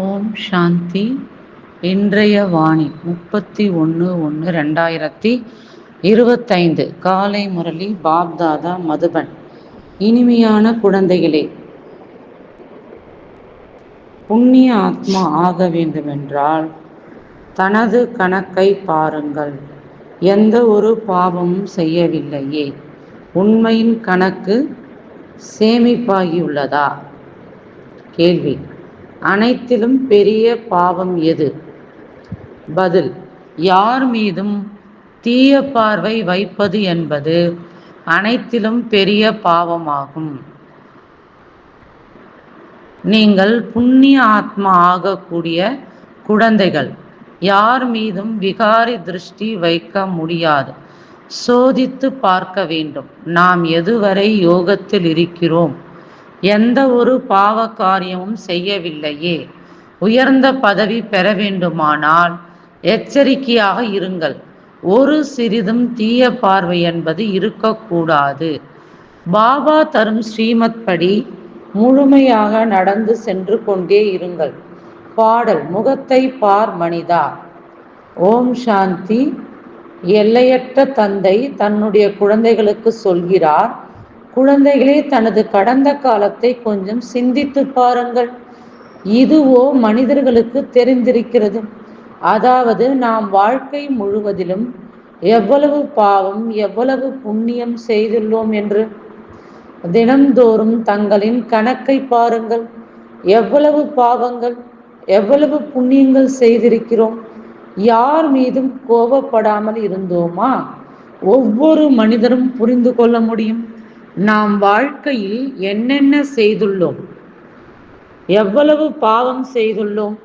ஓம் சாந்தி. இன்றைய வாணி முப்பத்தி ஒன்று ஒன்று ரெண்டாயிரத்தி இருபத்தைந்து. காலை முரளி பாப்தாதா மதுபன். இனிமையான குழந்தைகளே புண்ணிய ஆத்மா ஆக வேண்டுமென்றால் தனது கணக்கை பாருங்கள். எந்த ஒரு பாவமும் செய்யவில்லையே. உண்மையின் கணக்கு சேமிப்பாகியுள்ளதா? கேள்வி. அனைத்திலும் பெரிய பாவம் எது? பதில் யார் மீதும் தீய பார்வை வைப்பது என்பது அனைத்திலும் பெரிய பாவமாகும். நீங்கள் புண்ணிய ஆத்மா ஆகக்கூடிய குழந்தைகள் யார் மீதும் விகாரி திருஷ்டி வைக்க முடியாது. சோதித்து பார்க்க வேண்டும். நாம் எதுவரை யோகத்தில் இருக்கிறோம்? எந்த ஒரு பாவ காரியமும் செய்யவில்லையே. உயர்ந்த பதவி பெற வேண்டுமானால் எச்சரிக்கையாக இருங்கள். ஒரு சிறிதும் தீய பார்வை என்பது இருக்கக்கூடாது. பாபா தரும் ஸ்ரீமத் படி முழுமையாக நடந்து சென்று கொண்டே இருங்கள். பாடல் முகத்தை பார் மனிதா ஓம் சாந்தி. எல்லையற்ற தந்தை தன்னுடைய குழந்தைகளுக்கு சொல்கிறார் குழந்தைகளே தனது கடந்த காலத்தை கொஞ்சம் சிந்தித்து பாருங்கள். இதுவோ மனிதர்களுக்கு தெரிந்திருக்கிறது. அதாவது நாம் வாழ்க்கை முழுவதிலும் எவ்வளவு பாவம் எவ்வளவு புண்ணியம் செய்துள்ளோம் என்று தினந்தோறும் தங்களின் கணக்கை பாருங்கள். எவ்வளவு பாவங்கள் எவ்வளவு புண்ணியங்கள் செய்திருக்கிறோம். யார் மீதும் கோபப்படாமல் இருந்தோமா? ஒவ்வொரு மனிதரும் புரிந்து கொள்ள முடியும். நாம் வாழ்க்கையில் என்னென்ன செய்துள்ளோம்? எவ்வளவு பாவம் செய்துள்ளோம்?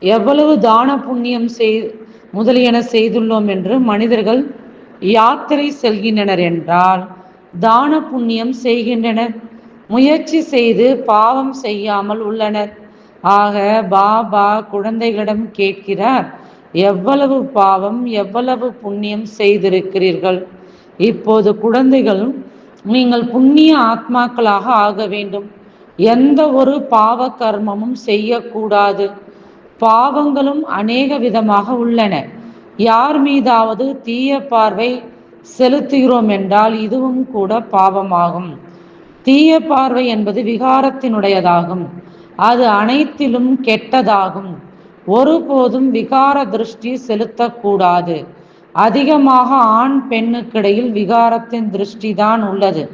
எவ்வளவு தான புண்ணியம் செய் முதலியன செய்துள்ளோம் என்று மனிதர்கள் யாத்திரை செல்கின்றனர் என்றால் தான புண்ணியம் செய்கின்றனர். முயற்சி செய்து பாவம் செய்யாமல் உள்ளனர். ஆக பாபா குழந்தைகளிடம் கேட்கிறார் எவ்வளவு பாவம் எவ்வளவு புண்ணியம் செய்திருக்கிறீர்கள்? இப்போது குழந்தைகள் நீங்கள் புண்ணிய ஆத்மாக்களாக ஆக வேண்டும். எந்த ஒரு பாவ கர்மமும் செய்யக்கூடாது. பாவங்களும் அநேக விதமாக உள்ளன. யார் மீதாவது தீய பார்வை செலுத்துகிறோம் என்றால் இதுவும் கூட பாவமாகும். தீய பார்வை என்பது விகாரத்தினுடையதாகும். அது அனைத்திலும் கெட்டதாகும். ஒருபோதும் விகார திருஷ்டி செலுத்தக்கூடாது. அதிகமாக ஆண் பெண்ணுக்கிடையில் விகாரத்தின் திருஷ்டி தான் உள்ளது.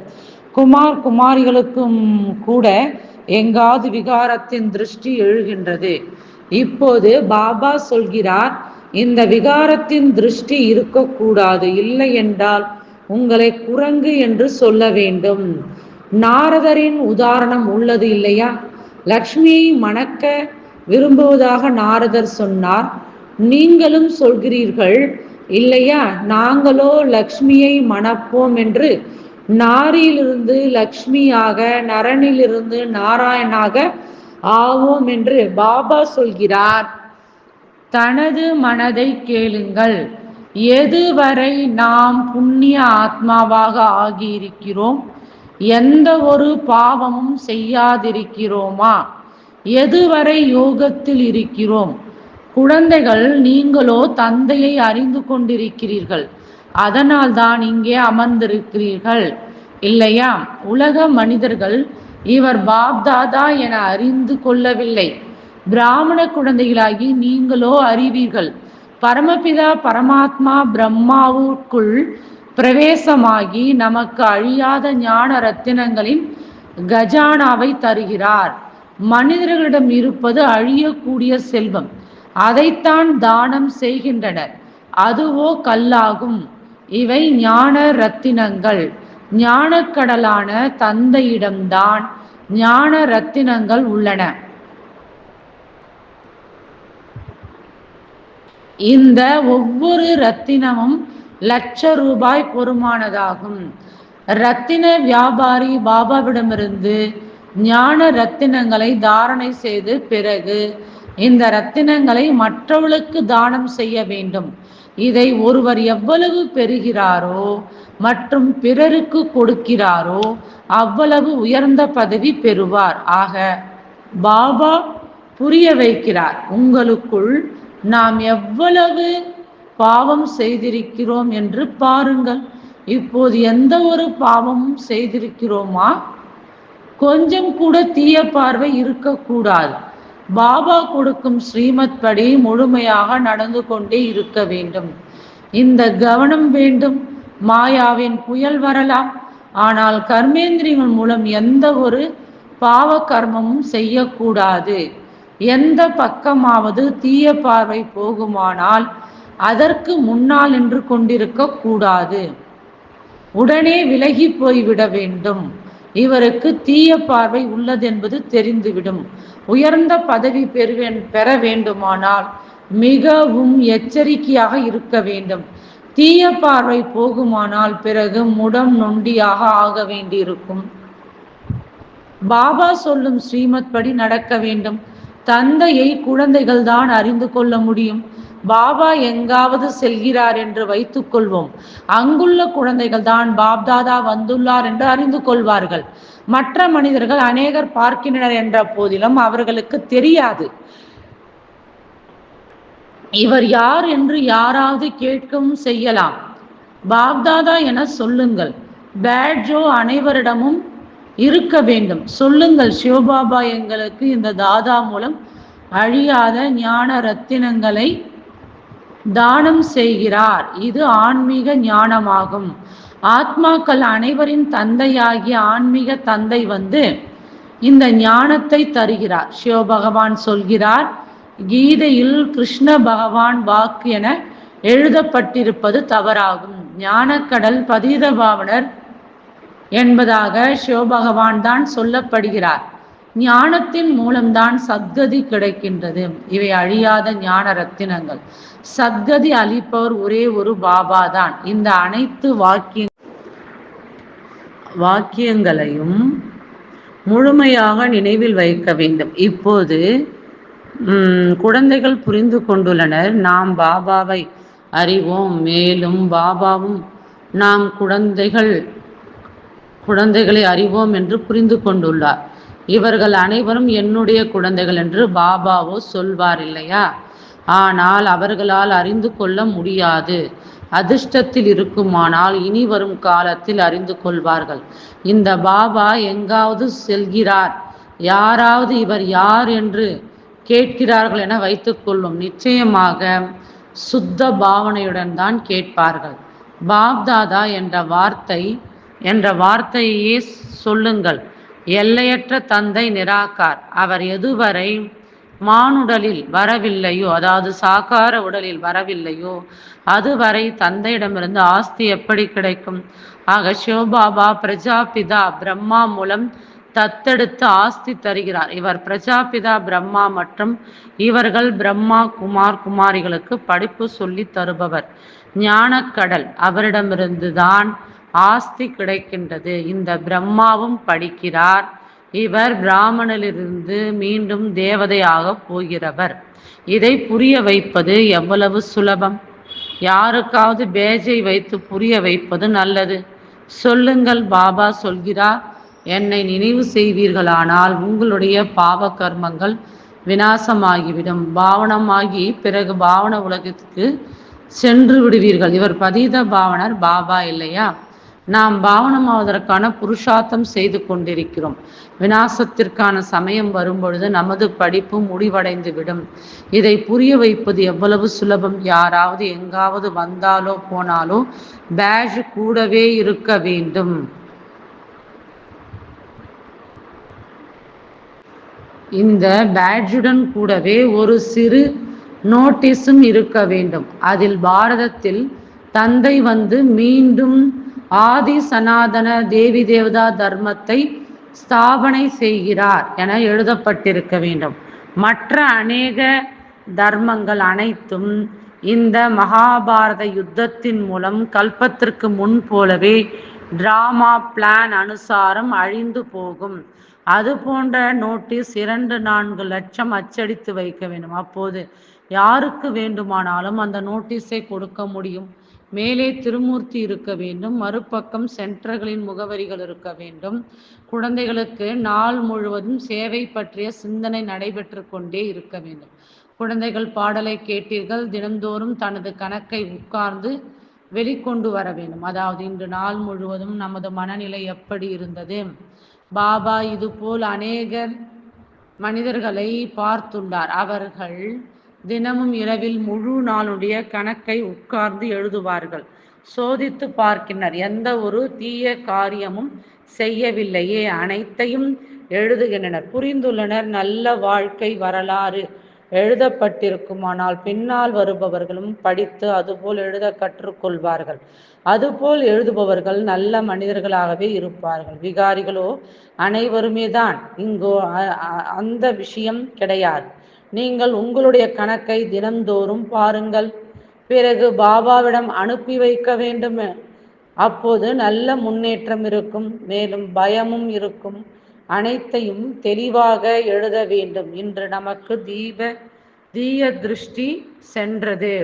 குமார் குமாரிகளுக்கும் கூட எங்காவது விகாரத்தின் திருஷ்டி எழுகின்றது. இப்போது பாபா சொல்கிறார் இந்த விகாரத்தின் திருஷ்டி இருக்கக்கூடாது இல்லை என்றால் உங்களை குரங்கு என்று சொல்ல வேண்டும். நாரதரின் உதாரணம் உள்ளது இல்லையா? லக்ஷ்மியை மணக்க விரும்புவதாக நாரதர் சொன்னார் நீங்களும் சொல்கிறீர்கள் இல்லையா? நாங்களோ லக்ஷ்மியை மணப்போம் என்று நாரியிலிருந்து லக்ஷ்மியாக நரனிலிருந்து நாராயணாக ஆவோம் என்று பாபா சொல்கிறார். தனது மனதை கேளுங்கள். எதுவரை நாம் புண்ணிய ஆத்மாவாக ஆகியிருக்கிறோம்? எந்த ஒரு பாவமும் செய்யாதிருக்கிறோமா? எதுவரை யோகத்தில் இருக்கிறோம்? குழந்தைகள் நீங்களோ தந்தையை அறிந்து கொண்டிருக்கிறீர்கள். அதனால் தான் இங்கே அமர்ந்திருக்கிறீர்கள். இல்லையா? உலக மனிதர்கள் இவர் பாப்தாதா என அறிந்து கொள்ளவில்லை. பிராமண குழந்தைகளாகி நீங்களோ அறிவீர்கள். பரமபிதா பரமாத்மா பிரம்மாவுக்குள் பிரவேசமாகி நமக்கு அழியாத ஞான ரத்தினங்களின் கஜானாவை தருகிறார். மனிதர்களிடம் இருப்பது அழியக்கூடிய செல்வம். அதைத்தான் தானம் செய்கின்றனர். அதுவோ கல்லாகும். இவை ஞான ரத்தினங்கள். ஞானக்கடலான தந்தையிடம்தான் ஞான ரத்தினங்கள் உள்ளன. இந்த ஒவ்வொரு ரத்தினமும் லட்ச ரூபாய் பொறுமானதாகும். ரத்தின வியாபாரி பாபாவிடமிருந்து ஞான ரத்தினங்களை தாரணை செய்து பிறகு இந்த ரத்தினங்களை மற்றவர்களுக்கு தானம் செய்ய வேண்டும். இதை ஒருவர் எவ்வளவு பெறுகிறாரோ மற்றும் பிறருக்கு கொடுக்கிறாரோ அவ்வளவு உயர்ந்த பதவி பெறுவார். ஆக பாபா புரிய வைக்கிறார் உங்களுக்குள் நாம் எவ்வளவு பாவம் செய்திருக்கிறோம் என்று பாருங்கள். இப்போது எந்த ஒரு பாவமும் செய்திருக்கிறோமா? கொஞ்சம் கூட தீய பார்வை இருக்கக்கூடாது. பாபா கொடுக்கும் ஸ்ரீமத் படி முழுமையாக நடந்து கொண்டே இருக்க வேண்டும். இந்த கவனம் வேண்டும். மாயாவின் புயல் வரலாம். ஆனால் கர்மேந்திரியங்கள் மூலம் எந்த ஒரு பாவ கர்மமும் செய்யக்கூடாது. எந்த பக்கமாவது தீய பார்வை போகுமானால் அதற்கு முன்னால் நின்று கொண்டிருக்க கூடாது. உடனே விலகி போய்விட வேண்டும். இவருக்கு தீய பார்வை உள்ளது என்பது தெரிந்துவிடும். உயர்ந்த பதவி பெறுவேன் பெற வேண்டுமானால் மிகவும் எச்சரிக்கையாக இருக்க வேண்டும். தீய பார்வை போகுமானால் பிறகு முடம் நொண்டியாக ஆக வேண்டியிருக்கும். பாபா சொல்லும் ஸ்ரீமத் படி நடக்க வேண்டும். தந்தையை குழந்தைகள் தான் அறிந்து கொள்ள முடியும். பாபா எங்காவது செல்கிறார் என்று வைத்துக் கொள்வோம். அங்குள்ள குழந்தைகள் தான் பாப்தாதா வந்துள்ளார் என்று அறிந்து கொள்வார்கள். மற்ற மனிதர்கள் அநேகர் பார்க்கின்றனர் என்ற போதிலும் அவர்களுக்கு தெரியாது. இவர் யார் என்று யாராவது கேட்கவும் செய்யலாம். பாப்தாதா என சொல்லுங்கள். பேட்ஜோ அனைவரிடமும் இருக்க வேண்டும். சொல்லுங்கள் சிவபாபா எங்களுக்கு இந்த தாதா மூலம் அழியாத ஞான ரத்தினங்களை தானம் செய்கிறார். இது ஆன்மீக ஞானமாகும். ஆத்மாக்கள் அனைவரின் தந்தையாகிய ஆன்மீக தந்தை வந்து இந்த ஞானத்தை தருகிறார். சிவபகவான் சொல்கிறார் கீதையில் கிருஷ்ண பகவான் வாக்கு என எழுதப்பட்டிருப்பது தவறாகும். ஞானக்கடல் பதீத பாவனர் என்பதாக சிவபகவான் தான் சொல்லப்படுகிறார். ஞானத்தின் மூலம்தான் சத்கதி கிடைக்கின்றது. இவை அழியாத ஞான ரத்தினங்கள். சத்கதி அளிப்பவர் ஒரே ஒரு பாபா தான் இந்த அனைத்து வாக்கிய வாக்கியங்களையும் முழுமையாக நினைவில் வைக்க வேண்டும். இப்போது குழந்தைகள் புரிந்து கொண்டுள்ளனர். நாம் பாபாவை அறிவோம். மேலும் பாபாவும் நாம் குழந்தைகள் குழந்தைகளை அறிவோம் என்று புரிந்து கொண்டுள்ளார். இவர்கள் அனைவரும் என்னுடைய குழந்தைகள் என்று பாபாவோ சொல்வார் இல்லையா ஆனால் அவர்களால் அறிந்து கொள்ள முடியாது. அதிர்ஷ்டத்தில் இருக்குமானால் இனி வரும் காலத்தில் அறிந்து கொள்வார்கள். இந்த பாபா எங்காவது செல்கிறார்? யாராவது இவர் யார் என்று கேட்கிறார்கள் என வைத்துக்கொள்ளும் நிச்சயமாக சுத்த பாவனையுடன் தான் கேட்பார்கள். பாப்தாதா என்ற வார்த்தை என்ற வார்த்தையே சொல்லுங்கள். எல்லையற்ற தந்தை நிராகார். அவர் எதுவரை மானுடலில் வரவில்லையோ அதாவது சாக்கார உடலில் வரவில்லையோ அதுவரை தந்தையிடமிருந்து ஆஸ்தி எப்படி கிடைக்கும்? ஆக சிவபாபா பிரஜாபிதா பிரம்மா மூலம் தத்தெடுத்து ஆஸ்தி தருகிறார். இவர் பிரஜாபிதா பிரம்மா மற்றும் இவர்கள் பிரம்மா குமார் குமாரிகளுக்கு படிப்பு சொல்லி தருபவர். ஞானக்கடல் அவரிடமிருந்து தான் ஆஸ்தி கிடைக்கின்றது. இந்த பிரம்மாவும் படிக்கிறார். இவர் பிராமணனிலிருந்து மீண்டும் தேவதையாக போகிறவர். இதை புரிய வைப்பது எவ்வளவு சுலபம்? யாருக்காவது பேஜை வைத்து புரிய வைப்பது நல்லது. சொல்லுங்கள் பாபா சொல்கிறார் என்னை நினைவு செய்வீர்களானால் உங்களுடைய பாவ கர்மங்கள் வினாசமாகிவிடும் பாவனமாகி பிறகு பாவன உலகத்துக்கு சென்று விடுவீர்கள். இவர் பதீத பாவனர் பாபா இல்லையா? நாம் பாவனமாவதற்கான புருஷார்த்தம் செய்து கொண்டிருக்கிறோம். வினாசத்திற்கான சமயம் வரும்பொழுது நமது படிப்பு முடிவடைந்து விடும். இதை புரிய வைப்பது எவ்வளவு சுலபம்? யாராவது எங்காவது வந்தாலோ போனாலோ பேஷ் கூடவே இருக்க வேண்டும். இந்த பேட்ஜுடன் கூடவே ஒரு சிறு நோட்டீஸும் இருக்க வேண்டும். அதில் பாரதத்தில் தந்தை வந்து மீண்டும் ஆதி சனாதன தேவி தேவதா தர்மத்தை ஸ்தாபனை செய்கிறார் என எழுதப்பட்டிருக்க வேண்டும். மற்ற அநேக தர்மங்கள் அனைத்தும் இந்த மகாபாரத யுத்தத்தின் மூலம் கல்பத்திற்கு முன் போலவே டிராமா பிளான் அனுசாரம் அழிந்து போகும். அது போன்ற நோட்டீஸ் இரண்டு நான்கு லட்சம் அச்சடித்து வைக்க வேண்டும். அப்போது யாருக்கு வேண்டுமானாலும் அந்த நோட்டீஸை கொடுக்க முடியும். மேலே திருமூர்த்தி இருக்க வேண்டும் மறுபக்கம் சென்டர்களின் முகவரிகள் இருக்க வேண்டும். குழந்தைகளுக்கு நாள் முழுவதும் சேவை பற்றிய சிந்தனை நடைபெற்று கொண்டே இருக்க வேண்டும். குழந்தைகள் பாடலை கேட்டீர்கள் தினந்தோறும் தனது கணக்கை உட்கார்ந்து வெளிக்கொண்டு வர வேண்டும். அதாவது இன்று நாள் முழுவதும் நமது மனநிலை எப்படி இருந்தது? பாபா இதுபோல் அநேகர் மனிதர்களை பார்த்துள்ளார். அவர்கள் தினமும் இரவில் முழு நாளுடைய கணக்கை உட்கார்ந்து எழுதுவார்கள். சோதித்து பார்க்கின்றனர் எந்த ஒரு தீய காரியமும் செய்யவில்லையே அனைத்தையும் எழுதுகின்றனர். புரிந்துள்ளனர் நல்ல வாழ்க்கை வரலாறு எழுதப்பட்டிருக்குமானால் பின்னால் வருபவர்களும் படித்து அதுபோல் எழுத கற்றுக்கொள்வார்கள். அதுபோல் எழுதுபவர்கள் நல்ல மனிதர்களாகவே இருப்பார்கள். விகாரிகளோ அனைவருமே தான். இங்கோ அந்த விஷயம் கிடையாது. நீங்கள் உங்களுடைய கணக்கை தினந்தோறும் பாருங்கள். பிறகு பாபாவிடம் அனுப்பி வைக்க வேண்டும். அப்போது நல்ல முன்னேற்றம் இருக்கும் மேலும் பயமும் இருக்கும். அனைத்தையும் தெளிவாக எழுத வேண்டும். இன்று நமக்கு தீப தீய திருஷ்டி சென்றது.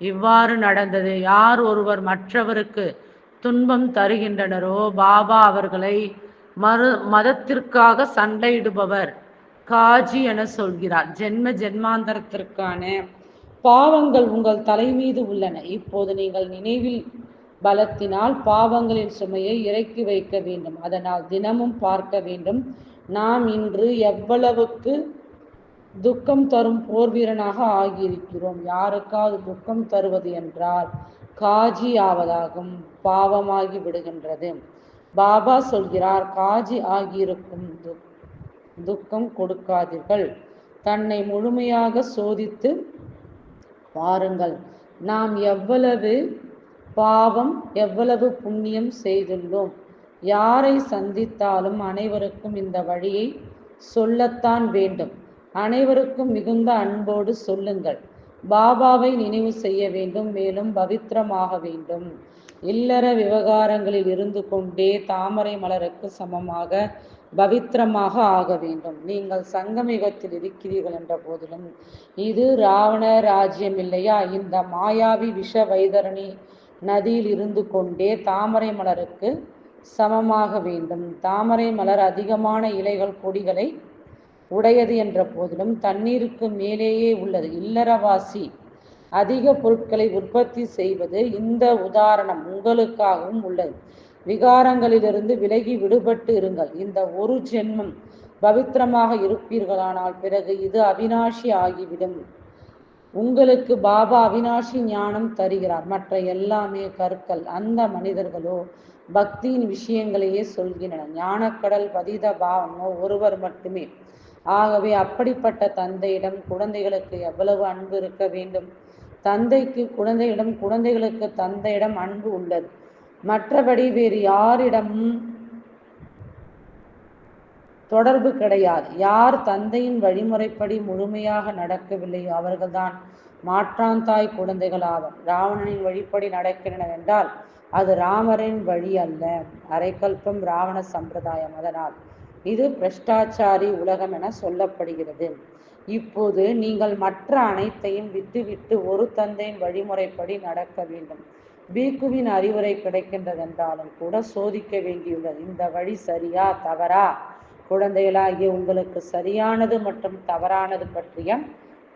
இவ்வாறு நடந்தது. யார் ஒருவர் மற்றவருக்கு துன்பம் தருகின்றனரோ பாபா அவர்களை மறு மதத்திற்காக சண்டையிடுபவர். காஜி என சொல்கிறார். ஜென்ம ஜென்மாந்தரத்திற்கான பாவங்கள் உங்கள் தலை மீது உள்ளன. இப்போது நீங்கள் நினைவில் பலத்தினால் பாவங்களின் சுமையை இறக்கி வைக்க வேண்டும். அதனால் தினமும் பார்க்க வேண்டும். நாம் இன்று எவ்வளவுக்கு துக்கம் தரும் போர் வீரனாக ஆகியிருக்கிறோம். யாருக்காவது துக்கம் தருவது என்றால் காஜி ஆவதாகும். பாவமாகி விடுகின்றது. பாபா சொல்கிறார் காஜி ஆகியிருக்கும் துக்கம் துக்கம் கொடுக்காதீர்கள். தன்னை முழுமையாக சோதித்து பாருங்கள். நாம் எவ்வளவு பாவம் எவ்வளவு புண்ணியம் செய்துள்ளோம். யாரை சந்தித்தாலும் அனைவருக்கும் இந்த வழியை சொல்லத்தான் வேண்டும். அனைவருக்கும் மிகுந்த அன்போடு சொல்லுங்கள். பாபாவை நினைவு செய்ய வேண்டும் மேலும் பவித்திரமாக வேண்டும். இல்லற விவகாரங்களில் இருந்து கொண்டே தாமரை மலருக்கு சமமாக பவித்திரமாக ஆக வேண்டும். நீங்கள் சங்கமிகத்தில் இருக்கிறீர்கள் என்ற போதிலும் இது ராவண ராஜ்யம் இல்லையா இந்த மாயாவி விஷ வைதரணி நதியில் இருந்து கொண்டே தாமரை மலருக்கு சமமாக வேண்டும். தாமரை மலர் அதிகமான இலைகள் கொடிகளை உடையது என்ற போதிலும் தண்ணீருக்கு மேலேயே உள்ளது. இல்லறவாசி அதிக பொருட்களை உற்பத்தி செய்வது இந்த உதாரணம் உங்களுக்காகவும் உள்ளது. விகாரங்களிலிருந்து விலகி விடுபட்டு இருங்கள். இந்த ஒரு ஜென்மம் பவித்திரமாக இருப்பீர்களானால் பிறகு இது அவினாஷி ஆகிவிடும். உங்களுக்கு பாபா அவினாஷி ஞானம் தருகிறார். மற்ற எல்லாமே கற்கள். அந்த மனிதர்களோ பக்தியின் விஷயங்களையே சொல்கின்றனர். ஞானக்கடல் பதித பாவமோ ஒருவர் மட்டுமே. ஆகவே அப்படிப்பட்ட தந்தையிடம் குழந்தைகளுக்கு எவ்வளவு அன்பு இருக்க வேண்டும்? தந்தைக்கு குழந்தையிடம் குழந்தைகளுக்கு தந்தையிடம் அன்பு உள்ளது. மற்றபடி வேறு யாரிடமும் தொடர்பு கிடையாது. யார் தந்தையின் வழிமுறைப்படி முழுமையாக நடக்கவில்லையோ அவர்கள்தான் மாற்றாந்தாய் குழந்தைகள் ஆவர். ராவணனின் வழிப்படி நடக்கின்றன என்றால் அது ராமரின் வழி அல்ல. அரைக்கல்பம் ராவண சம்பிரதாயம். அதனால் இது பிரஷ்டாச்சாரி உலகம் என சொல்லப்படுகிறது. இப்போது நீங்கள் மற்ற அனைத்தையும் விட்டுவிட்டு ஒரு தந்தையின் வழிமுறைப்படி நடக்க வேண்டும். பீக்குவின் அறிவுரை கிடைக்கின்றதென்றாலும் கூட சோதிக்க வேண்டியுள்ளது. இந்த வழி சரியா தவறா? குழந்தைகளாகிய உங்களுக்கு சரியானது மற்றும் தவறானது பற்றிய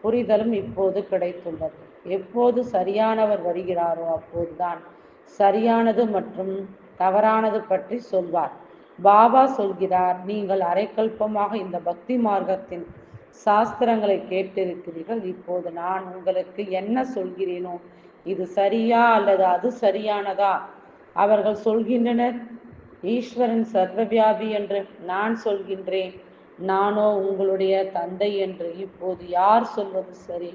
புரிதலும் இப்போது கிடைத்துள்ளது. எப்போது சரியானவர் வருகிறாரோ அப்போதுதான் சரியானது மற்றும் தவறானது பற்றி சொல்வார். பாபா சொல்கிறார் நீங்கள் அரைக்கல்பமாக இந்த பக்தி மார்க்கத்தின் சாஸ்திரங்களை கேட்டிருக்கிறீர்கள். இப்போது நான் உங்களுக்கு என்ன சொல்கிறேனோ இது சரியா அல்லது அது சரியானதா? அவர்கள் சொல்கின்றனர் ஈஸ்வரன் சர்வவியாபி என்று நான் சொல்கின்றேன். நானோ உங்களுடைய தந்தை என்று இப்போது யார் சொல்வது சரி?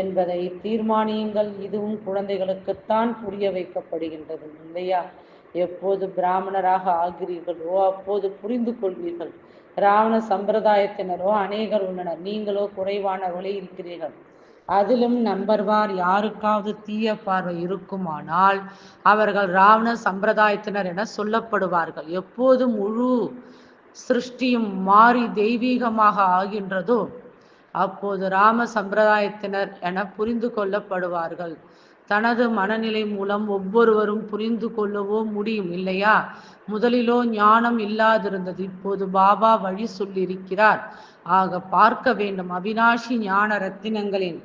என்பதை தீர்மானியுங்கள். இதுவும் குழந்தைகளுக்குத்தான் புரிய வைக்கப்படுகின்றது இல்லையா? எப்போது பிராமணராக ஆகிறீர்களோ அப்போது புரிந்து கொள்வீர்கள். ராவண சம்பிரதாயத்தினரோ அநேகர் உள்ளனர். நீங்களோ குறைவானவர்களே இருக்கிறீர்கள். அதிலும் நம்பர்வார் யாருக்காவது தீய பார்வை இருக்குமானால் அவர்கள் ராவண சம்பிரதாயத்தினர் என சொல்லப்படுவார்கள். எப்போது முழு சிருஷ்டியும் மாறி தெய்வீகமாக ஆகின்றதோ அப்போது ராம சம்பிரதாயத்தினர் என புரிந்து கொள்ளப்படுவார்கள். தனது மனநிலை மூலம் ஒவ்வொருவரும் புரிந்து கொள்ளவோ முடியும் இல்லையா? முதலிலோ ஞானம் இல்லாதிருந்தது. இப்போது பாபா வழி சொல்லியிருக்கிறார். ஆக பார்க்க வேண்டும். அவினாஷி ஞான ரத்தினங்களின்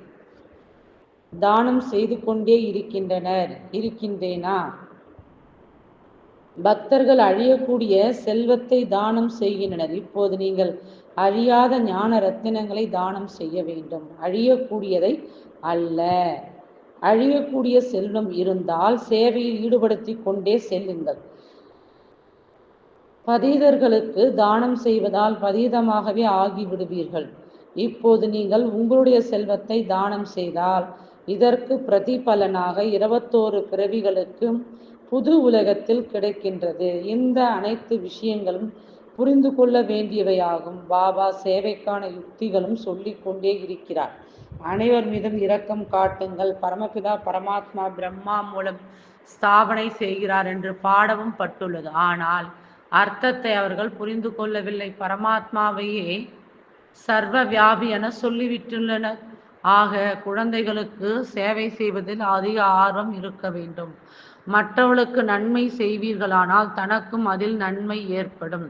தானம் செய்து கொண்டே இருக்கின்றனர். இருக்கின்றேனா? பக்தர்கள் அழியக்கூடிய செல்வத்தை தானம் செய்கின்றனர். இப்போது நீங்கள் அழியாத ஞான ரத்தினங்களை தானம் செய்ய வேண்டும். அழியக்கூடியதை அல்ல. அழியக்கூடிய செல்வம் இருந்தால் சேவையில் ஈடுபடுத்தி கொண்டே செல்லுங்கள். பதீதர்களுக்கு தானம் செய்வதால் பதீதமாகவே ஆகிவிடுவீர்கள். இப்போது நீங்கள் உங்களுடைய செல்வத்தை தானம் செய்தால் இதற்கு பிரதிபலனாக இருபத்தோரு பிறவிகளுக்கு புது உலகத்தில் கிடைக்கின்றது. இந்த அனைத்து விஷயங்களும் புரிந்து கொள்ள வேண்டியவையாகும். பாபா சேவைக்கான யுக்திகளும் சொல்லிக்கொண்டே இருக்கிறார். அனைவர் மீதும் இரக்கம் காட்டுங்கள். பரமபிதா பரமாத்மா பிரம்மா மூலம் ஸ்தாபனை செய்கிறார் என்று பாடவும் பட்டுள்ளது. ஆனால் அர்த்தத்தை அவர்கள் புரிந்து கொள்ளவில்லை. பரமாத்மாவையே சர்வ வியாபி என சொல்லிவிட்டுள்ளனர். ஆக குழந்தைகளுக்கு சேவை செய்வதில் அதிக ஆர்வம் இருக்க வேண்டும். மற்றவர்களுக்கு நன்மை செய்வீர்களானால் தனக்கும் அதில் நன்மை ஏற்படும்.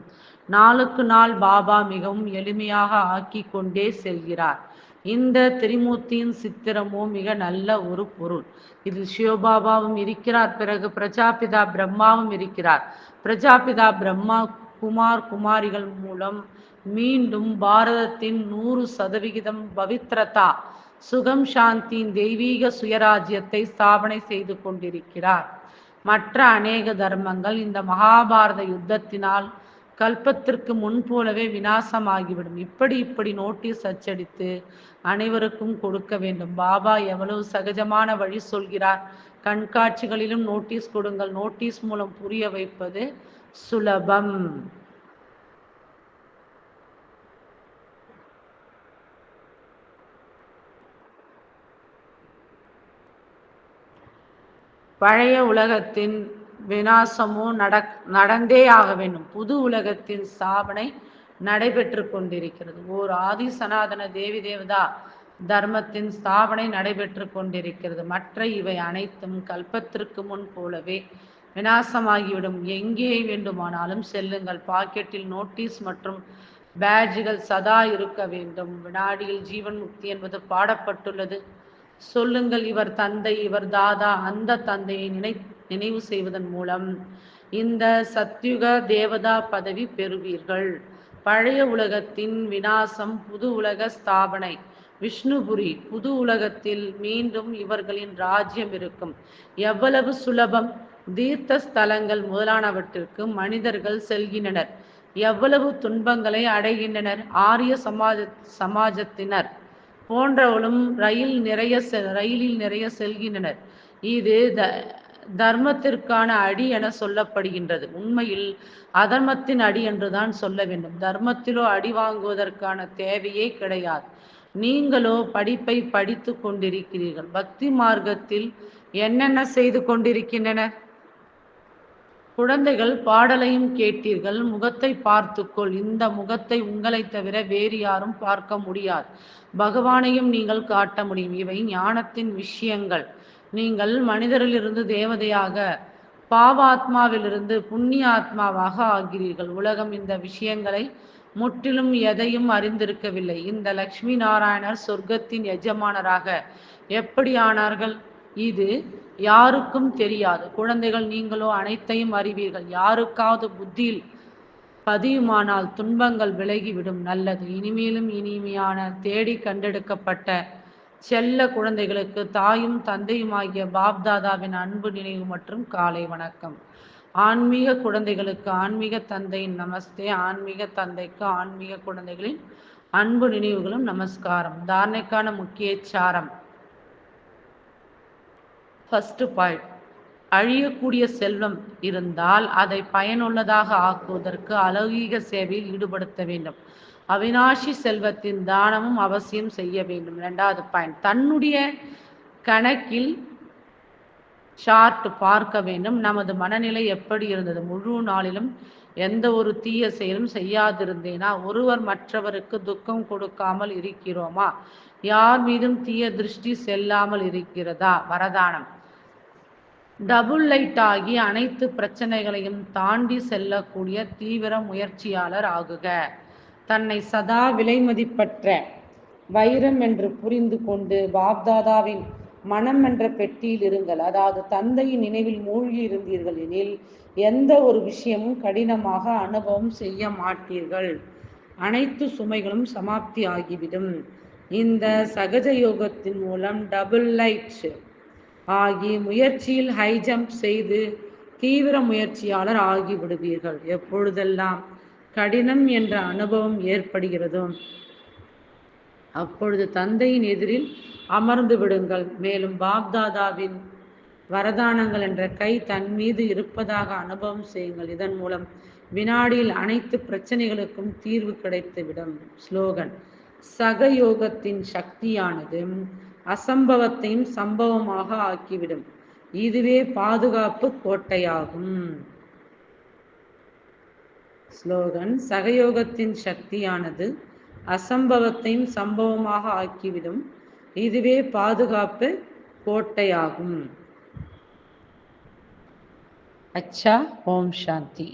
நாளுக்கு நாள் பாபா மிகவும் எளிமையாக ஆக்கி கொண்டே செல்கிறார். இந்த திரிமூர்த்தியின் சித்திரமோ மிக நல்ல ஒரு பொருள். இதில் சிவபாபாவும் இருக்கிறார். பிறகு பிரஜாபிதா பிரம்மாவும் இருக்கிறார். பிரஜாபிதா பிரம்மா குமார் குமாரிகள் மூலம் மீண்டும் பாரதத்தின் நூறு சதவிகிதம் பவித்ரதா சுகம் சாந்தியின் தெய்வீக சுயராஜ்யத்தை ஸ்தாபனை செய்து கொண்டிருக்கிறார். மற்ற அநேக தர்மங்கள் இந்த மகாபாரத யுத்தத்தினால் கல்பத்திற்கு முன் போலவே வினாசமாகிவிடும் இப்படி இப்படி நோட்டீஸ் அச்சடித்து அனைவருக்கும் கொடுக்க வேண்டும். பாபா எவ்வளவு சகஜமான வழி சொல்கிறார். கண்காட்சிகளிலும் நோட்டீஸ் கொடுங்கள். நோட்டீஸ் மூலம் புரிய வைப்பது சுலபம். பழைய உலகத்தின் வினாசமோ நட நடந்தே ஆக வேண்டும். புது உலகத்தின் ஸ்தாபனை நடைபெற்று கொண்டிருக்கிறது. ஓர் ஆதி சனாதன தேவி தேவதா தர்மத்தின் ஸ்தாபனை நடைபெற்று கொண்டிருக்கிறது. மற்ற இவை அனைத்தும் கல்பத்திற்கு முன் போலவே வினாசமாகிவிடும் எங்கே வேண்டுமானாலும் செல்லுங்கள். பாக்கெட்டில் நோட்டீஸ் மற்றும் பேட்ஜுகள் சதா இருக்க வேண்டும். வினாடியில் ஜீவன் முக்தி என்பது பாடப்பட்டுள்ளது. சொல்லுங்கள் இவர் தந்தை இவர் தாதா அந்த தந்தையை நினை நினைவு செய்வதன் மூலம். இந்த சத்யுக தேவதா பதவி பெறுவீர்கள். பழைய உலகத்தின் வினாசம் புது உலக ஸ்தாபனை. விஷ்ணுபுரி புது உலகத்தில் மீண்டும் இவர்களின் ராஜ்யம் இருக்கும். எவ்வளவு சுலபம். தீர்த்த ஸ்தலங்கள் முதலானவற்றிற்கு மனிதர்கள் செல்கின்றனர். எவ்வளவு துன்பங்களை அடைகின்றனர். ஆரிய சமாஜ சமாஜத்தினர். போன்றவளும் ரயில் நிறைய ரயிலில் நிறைய செல்கின்றனர். இது த தர்மத்திற்கான அடி என சொல்லப்படுகின்றது. உண்மையில் அதர்மத்தின் அடி என்றுதான் சொல்ல வேண்டும். தர்மத்திலோ அடி வாங்குவதற்கான தேவையே கிடையாது. நீங்களோ படிப்பை படித்து கொண்டிருக்கிறீர்கள். பக்தி மார்க்கத்தில் என்னென்ன செய்து கொண்டிருக்கின்றனர் குழந்தைகள் பாடலையும் கேட்டீர்கள். முகத்தை பார்த்துக்கொள். இந்த முகத்தை உங்களை தவிர வேறு யாரும் பார்க்க முடியாது. பகவானையும் நீங்கள் காட்ட முடியும். இவை ஞானத்தின் விஷயங்கள். நீங்கள் மனிதரிலிருந்து தேவதையாக பாவாத்மாவிலிருந்து புண்ணிய ஆத்மாவாக ஆகிறீர்கள். உலகம் இந்த விஷயங்களை முற்றிலும் எதையும் அறிந்திருக்கவில்லை. இந்த லக்ஷ்மி நாராயணர் சொர்க்கத்தின் எஜமானராக எப்படி ஆனார்கள்? இது யாருக்கும் தெரியாது. குழந்தைகள் நீங்களோ அனைத்தையும் அறிவீர்கள். யாருக்காவது புத்தியில் பதியுமானால் துன்பங்கள் விலகிவிடும் நல்லது. இனிமேலும் இனிமையான தேடி கண்டெடுக்கப்பட்ட செல்ல குழந்தைகளுக்கு தாயும் தந்தையுமாகிய பாப்தாதாவின் அன்பு நினைவு மற்றும் காலை வணக்கம். ஆன்மீக குழந்தைகளுக்கு ஆன்மீக தந்தையின் நமஸ்தே. ஆன்மீக தந்தைக்கு ஆன்மீக குழந்தைகளின் அன்பு நினைவுகளும் நமஸ்காரம். தாரணைக்கான முக்கிய சாரம். ஃபர்ஸ்ட் பாயிண்ட் அழியக்கூடிய செல்வம் இருந்தால் அதை பயனுள்ளதாக ஆக்குவதற்கு அலௌகீக சேவையில் ஈடுபடுத்த வேண்டும். அவினாஷி செல்வத்தின் தானமும் அவசியம் செய்ய வேண்டும். இரண்டாவது பாயிண்ட் தன்னுடைய கணக்கில் சார்ட் பார்க்க வேண்டும். நமது மனநிலை எப்படி இருந்தது? முழு நாளிலும் எந்த ஒரு தீய செயலும் செய்யாதிருந்தேனா? ஒருவர் மற்றவருக்கு துக்கம் கொடுக்காமல் இருக்கிறோமா? யார் மீதும் தீய திருஷ்டி செல்லாமல் இருக்கிறதா? வரதானம். டபுள் லைட் ஆகி அனைத்து பிரச்சனைகளையும் தாண்டி செல்லக்கூடிய தீவிர முயற்சியாளர் ஆகுக. தன்னை சதா விலைமதிப்பற்ற வைரம் என்று புரிந்து கொண்டு பாப்தாதாவின் மனம் என்ற பெட்டியில் இருங்கள். அதாவது தந்தையின் நினைவில் மூழ்கி இருந்தீர்கள் எனில் எந்த ஒரு விஷயமும் கடினமாக அனுபவம் செய்ய மாட்டீர்கள். அனைத்து சுமைகளும் சமாப்தி ஆகிவிடும். இந்த சகஜ யோகத்தின் மூலம் டபுள் லைட் ஆகி முயற்சியில் ஹை ஜம்ப் செய்து தீவிர முயற்சியாளர் ஆகிவிடுவீர்கள். எப்பொழுதெல்லாம் கடினம் என்ற அனுபவம் ஏற்படுகிறதோ அப்பொழுது தந்தையின் எதிரில் அமர்ந்து விடுங்கள். மேலும் பாப்தாதாவின் வரதானங்கள் என்ற கை தன் மீது இருப்பதாக அனுபவம் செய்யுங்கள். இதன் மூலம் வினாடியில் அனைத்து பிரச்சனைகளுக்கும் தீர்வு கிடைத்துவிடும். ஸ்லோகன் சகயோகத்தின் சக்தியானது அசம்பவத்தையும் சம்பவமாக ஆக்கிவிடும் இதுவே பாதுகாப்பு கோட்டையாகும் ஸ்லோகன் சகயோகத்தின் சக்தியானது அசம்பவத்தையும் சம்பவமாக ஆக்கிவிடும் இதுவே பாதுகாப்பு கோட்டையாகும் अच्छा ओम शांति